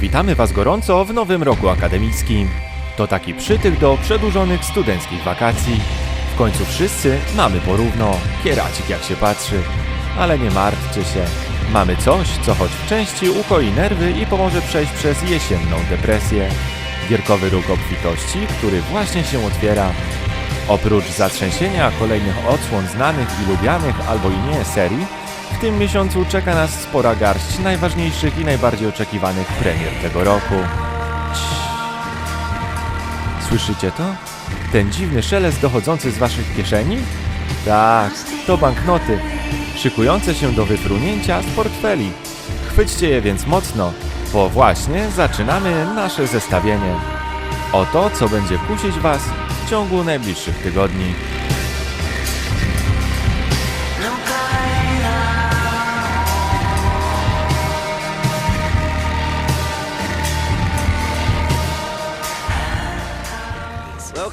Witamy Was gorąco w nowym roku akademickim. To taki przytyk do przedłużonych studenckich wakacji. W końcu wszyscy mamy porówno, kieracik jak się patrzy. Ale nie martwcie się, mamy coś, co choć w części ukoi nerwy i pomoże przejść przez jesienną depresję. Gierkowy róg obfitości, który właśnie się otwiera. Oprócz zatrzęsienia kolejnych odsłon znanych i lubianych albo i nie serii, w tym miesiącu czeka nas spora garść najważniejszych i najbardziej oczekiwanych premier tego roku. Słyszycie to? Ten dziwny szelest dochodzący z waszych kieszeni? Tak, to banknoty, szykujące się do wyfrunięcia z portfeli. Chwyćcie je więc mocno, bo właśnie zaczynamy nasze zestawienie. O to, co będzie kusić was w ciągu najbliższych tygodni.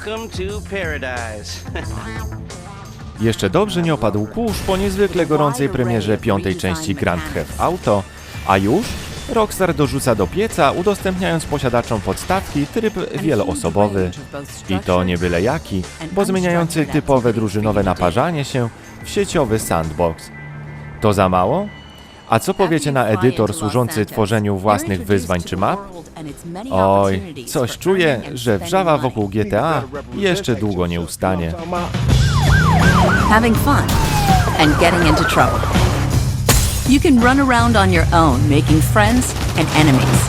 Welcome to paradise. Jeszcze dobrze nie opadł kurz po niezwykle gorącej premierze piątej części Grand Theft Auto, a już Rockstar dorzuca do pieca, udostępniając posiadaczom podstawki tryb wieloosobowy. I to nie byle jaki, bo zmieniający typowe drużynowe naparzanie się w sieciowy sandbox. To za mało? A co powiecie na edytor służący tworzeniu własnych wyzwań czy map? Oj, coś czuję, że wrzawa wokół GTA jeszcze długo nie ustanie. having fun, and getting into trouble. You can run around on your own, making friends and enemies.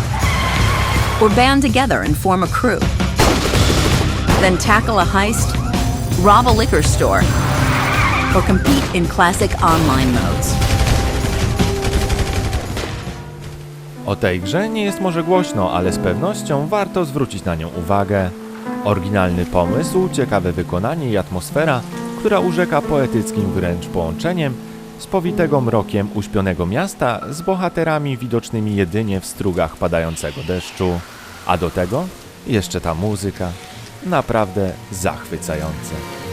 Or band together and form a crew. Then tackle a heist, rob a liquor store, or compete in classic online modes. O tej grze nie jest może głośno, ale z pewnością warto zwrócić na nią uwagę. Oryginalny pomysł, ciekawe wykonanie i atmosfera, która urzeka poetyckim wręcz połączeniem spowitego mrokiem uśpionego miasta z bohaterami widocznymi jedynie w strugach padającego deszczu. A do tego jeszcze ta muzyka. Naprawdę zachwycające.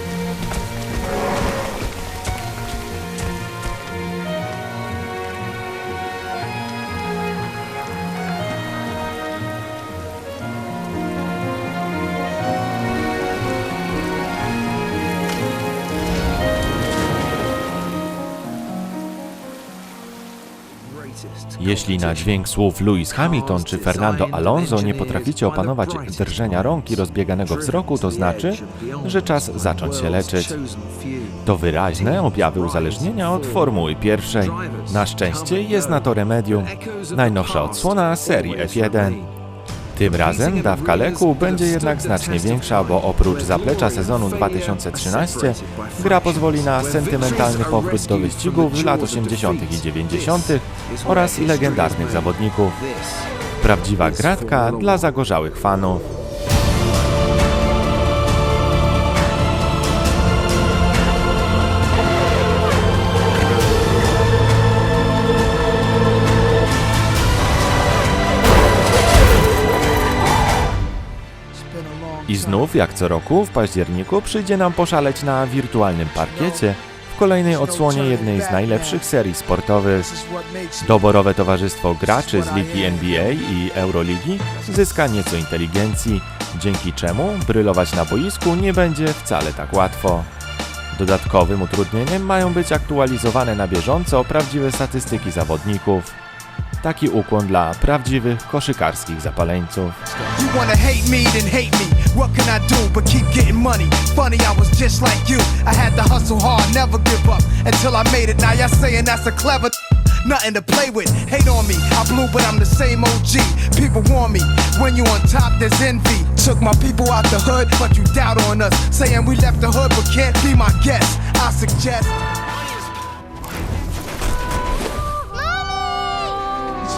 Jeśli na dźwięk słów Lewis Hamilton czy Fernando Alonso nie potraficie opanować drżenia rąk i rozbieganego wzroku, to znaczy, że czas zacząć się leczyć. To wyraźne objawy uzależnienia od Formuły pierwszej. Na szczęście jest na to remedium. Najnowsza odsłona serii F1. Tym razem dawka leku będzie jednak znacznie większa, bo oprócz zaplecza sezonu 2013 gra pozwoli na sentymentalny powrót do wyścigów z lat 80. i 90. oraz legendarnych zawodników. Prawdziwa gratka dla zagorzałych fanów. Znów, jak co roku, w październiku przyjdzie nam poszaleć na wirtualnym parkiecie w kolejnej odsłonie jednej z najlepszych serii sportowych. Doborowe towarzystwo graczy z ligi NBA i Euroligi zyska nieco inteligencji, dzięki czemu brylować na boisku nie będzie wcale tak łatwo. Dodatkowym utrudnieniem mają być aktualizowane na bieżąco prawdziwe statystyki zawodników. Taki ukłon dla prawdziwych koszykarskich zapaleńców. You wanna hate me, then hate me. What can I do but keep getting money? Funny, I was just like you. I had to hustle hard, never give up until I made it. Now y'all saying that's a clever. Nothing to play with. Hate on me. I blew, but I'm the same OG. People warn me when you on top, there's envy. Took my people out the hood, but you doubt on us. Saying we left the hood, but can't be my guest. I suggest.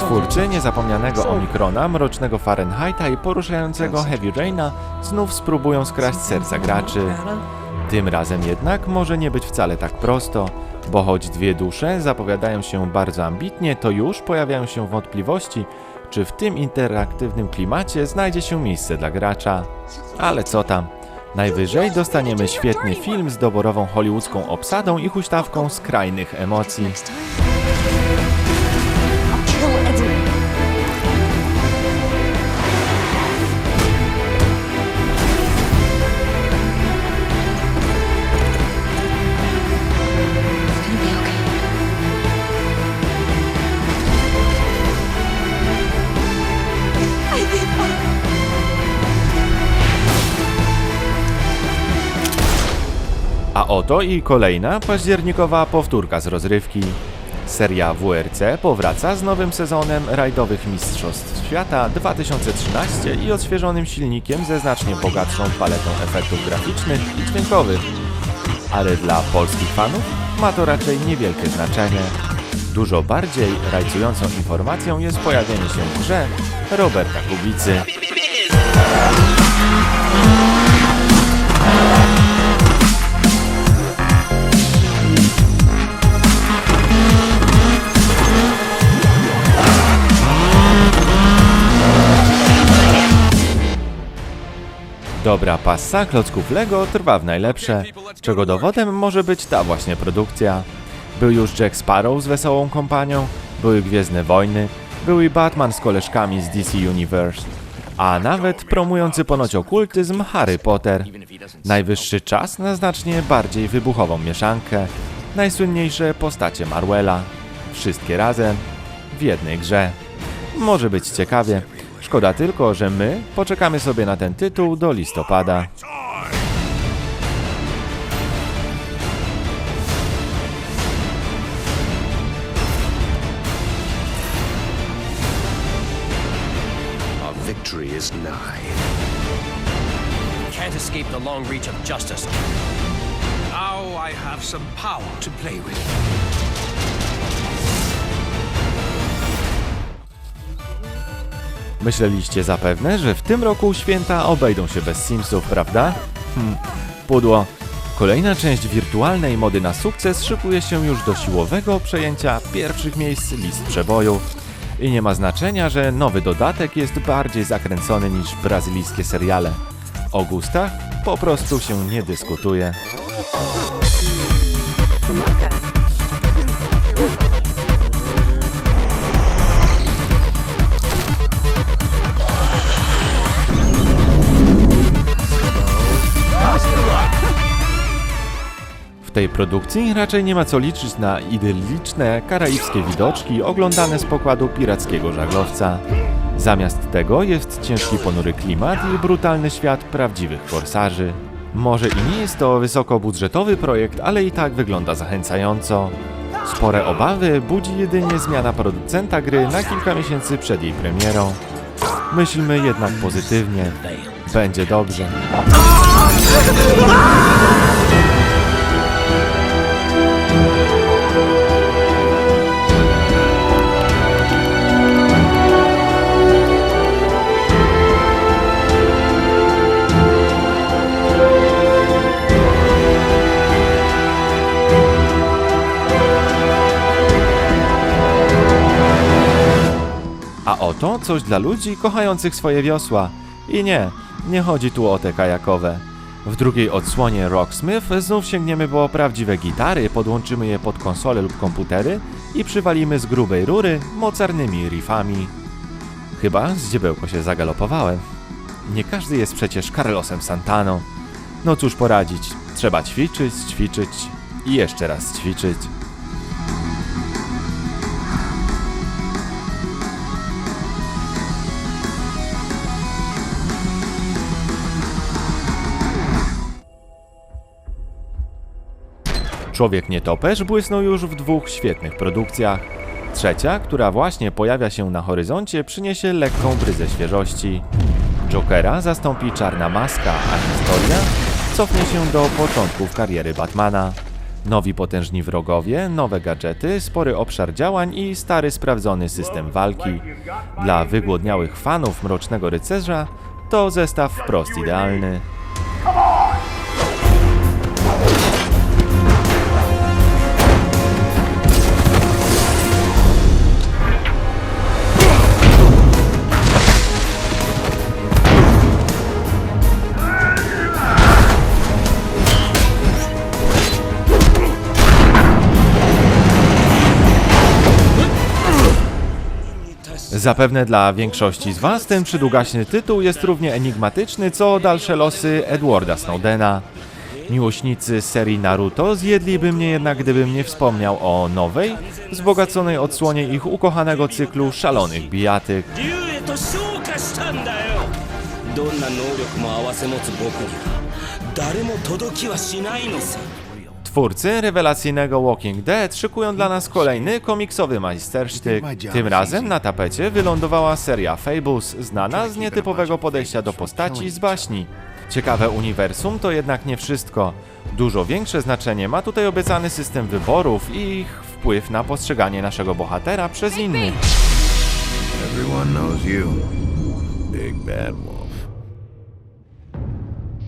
Twórcy niezapomnianego Omikrona, mrocznego Fahrenheita i poruszającego Heavy Raina znów spróbują skraść serca graczy. Tym razem jednak może nie być wcale tak prosto, bo choć dwie dusze zapowiadają się bardzo ambitnie, to już pojawiają się wątpliwości, czy w tym interaktywnym klimacie znajdzie się miejsce dla gracza. Ale co tam? Najwyżej dostaniemy świetny film z doborową hollywoodzką obsadą i huśtawką skrajnych emocji. Oto i kolejna październikowa powtórka z rozrywki. Seria WRC powraca z nowym sezonem rajdowych Mistrzostw Świata 2013 i odświeżonym silnikiem ze znacznie bogatszą paletą efektów graficznych i dźwiękowych. Ale dla polskich fanów ma to raczej niewielkie znaczenie. Dużo bardziej rajcującą informacją jest pojawienie się w grze Roberta Kubicy. Dobra passa klocków Lego trwa w najlepsze, czego dowodem może być ta właśnie produkcja. Był już Jack Sparrow z wesołą kompanią, były Gwiezdne Wojny, był i Batman z koleżkami z DC Universe, a nawet promujący ponoć okultyzm Harry Potter. Najwyższy czas na znacznie bardziej wybuchową mieszankę, najsłynniejsze postacie Marwella, wszystkie razem w jednej grze. Może być ciekawie. Szkoda tylko, że my poczekamy sobie na ten tytuł do listopada. Our victory is nigh. Can't escape the long reach of justice. Now I have some power to play with. Myśleliście zapewne, że w tym roku święta obejdą się bez Simsów, prawda? Hm, pudło. Kolejna część wirtualnej mody na sukces szykuje się już do siłowego przejęcia pierwszych miejsc list przebojów. I nie ma znaczenia, że nowy dodatek jest bardziej zakręcony niż brazylijskie seriale. O gustach po prostu się nie dyskutuje. Tej produkcji raczej nie ma co liczyć na idylliczne karaibskie widoczki oglądane z pokładu pirackiego żaglowca. Zamiast tego jest ciężki ponury klimat i brutalny świat prawdziwych forsarzy. Może i nie jest to wysokobudżetowy projekt, ale i tak wygląda zachęcająco. Spore obawy budzi jedynie zmiana producenta gry na kilka miesięcy przed jej premierą. Myślmy jednak pozytywnie. Będzie dobrze. A oto coś dla ludzi kochających swoje wiosła. I nie, nie chodzi tu o te kajakowe. W drugiej odsłonie Rocksmith znów sięgniemy po prawdziwe gitary, podłączymy je pod konsole lub komputery i przywalimy z grubej rury mocarnymi riffami. Chyba zdziebełko się zagalopowałem. Nie każdy jest przecież Carlosem Santaną. No cóż poradzić, trzeba ćwiczyć, ćwiczyć i jeszcze raz ćwiczyć. Człowiek Nietoperz błysnął już w dwóch świetnych produkcjach. Trzecia, która właśnie pojawia się na horyzoncie, przyniesie lekką bryzę świeżości. Jokera zastąpi czarna maska, a historia cofnie się do początków kariery Batmana. Nowi potężni wrogowie, nowe gadżety, spory obszar działań i stary sprawdzony system walki. Dla wygłodniałych fanów Mrocznego Rycerza to zestaw wprost idealny. Zapewne dla większości z Was ten przydługaśny tytuł jest równie enigmatyczny co dalsze losy Edwarda Snowdena. Miłośnicy serii Naruto zjedliby mnie jednak gdybym nie wspomniał o nowej, wzbogaconej odsłonie ich ukochanego cyklu szalonych bijatyk. Twórcy rewelacyjnego Walking Dead szykują dla nas kolejny komiksowy majstersztyk. Tym razem na tapecie wylądowała seria Fables, znana z nietypowego podejścia do postaci z baśni. Ciekawe uniwersum to jednak nie wszystko. Dużo większe znaczenie ma tutaj obiecany system wyborów i ich wpływ na postrzeganie naszego bohatera przez innych. Everyone knows you. Big Bad Wolf.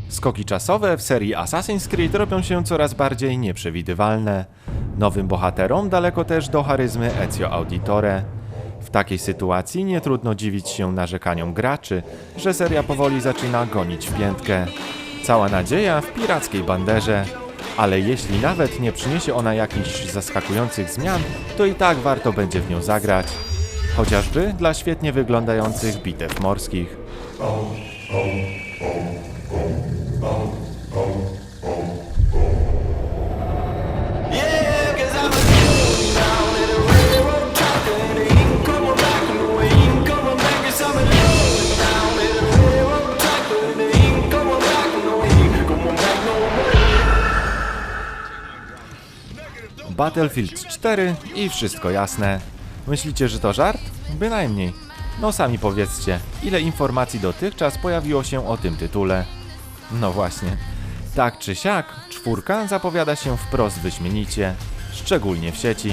Skoki czasowe w serii Assassin's Creed robią się coraz bardziej nieprzewidywalne. Nowym bohaterom daleko też do charyzmy Ezio Auditore. W takiej sytuacji nie trudno dziwić się narzekaniom graczy, że seria powoli zaczyna gonić w piętkę. Cała nadzieja w pirackiej banderze. Ale jeśli nawet nie przyniesie ona jakichś zaskakujących zmian, to i tak warto będzie w nią zagrać. Chociażby dla świetnie wyglądających bitew morskich. Battlefield 4 i wszystko jasne. Myślicie, że to żart? Bynajmniej. No sami powiedzcie, ile informacji dotychczas pojawiło się o tym tytule. No właśnie. Tak czy siak, czwórka zapowiada się wprost wyśmienicie, szczególnie w sieci.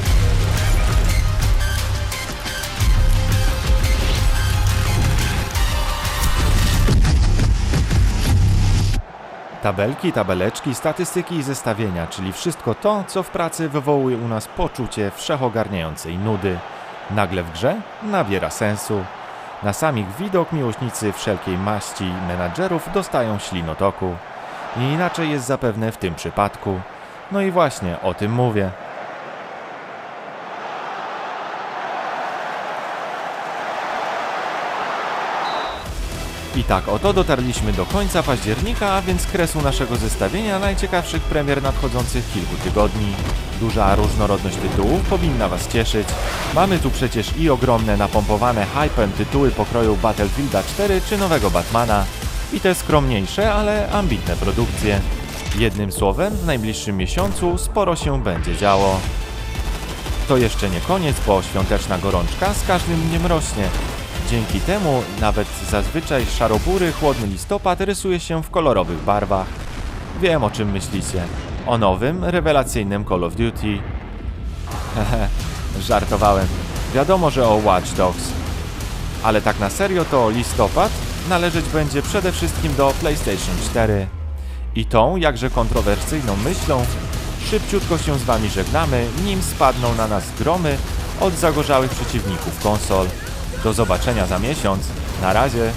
Tabelki, tabeleczki, statystyki i zestawienia, czyli wszystko to, co w pracy wywołuje u nas poczucie wszechogarniającej nudy. Nagle w grze nabiera sensu. Na samych widok miłośnicy wszelkiej maści menadżerów dostają ślinotoku. I inaczej jest zapewne w tym przypadku. No i właśnie o tym mówię. I tak oto dotarliśmy do końca października, a więc kresu naszego zestawienia najciekawszych premier nadchodzących kilku tygodni. Duża różnorodność tytułów powinna Was cieszyć. Mamy tu przecież i ogromne napompowane hypem tytuły pokroju Battlefielda 4 czy nowego Batmana. I te skromniejsze, ale ambitne produkcje. Jednym słowem, w najbliższym miesiącu sporo się będzie działo. To jeszcze nie koniec, bo świąteczna gorączka z każdym dniem rośnie. Dzięki temu nawet zazwyczaj szarobury chłodny listopad rysuje się w kolorowych barwach. Wiem o czym myślicie. O nowym, rewelacyjnym Call of Duty. Hehe, żartowałem. Wiadomo, że o Watch Dogs. Ale tak na serio to listopad należeć będzie przede wszystkim do PlayStation 4. I tą jakże kontrowersyjną myślą szybciutko się z Wami żegnamy, nim spadną na nas gromy od zagorzałych przeciwników konsol. Do zobaczenia za miesiąc. Na razie.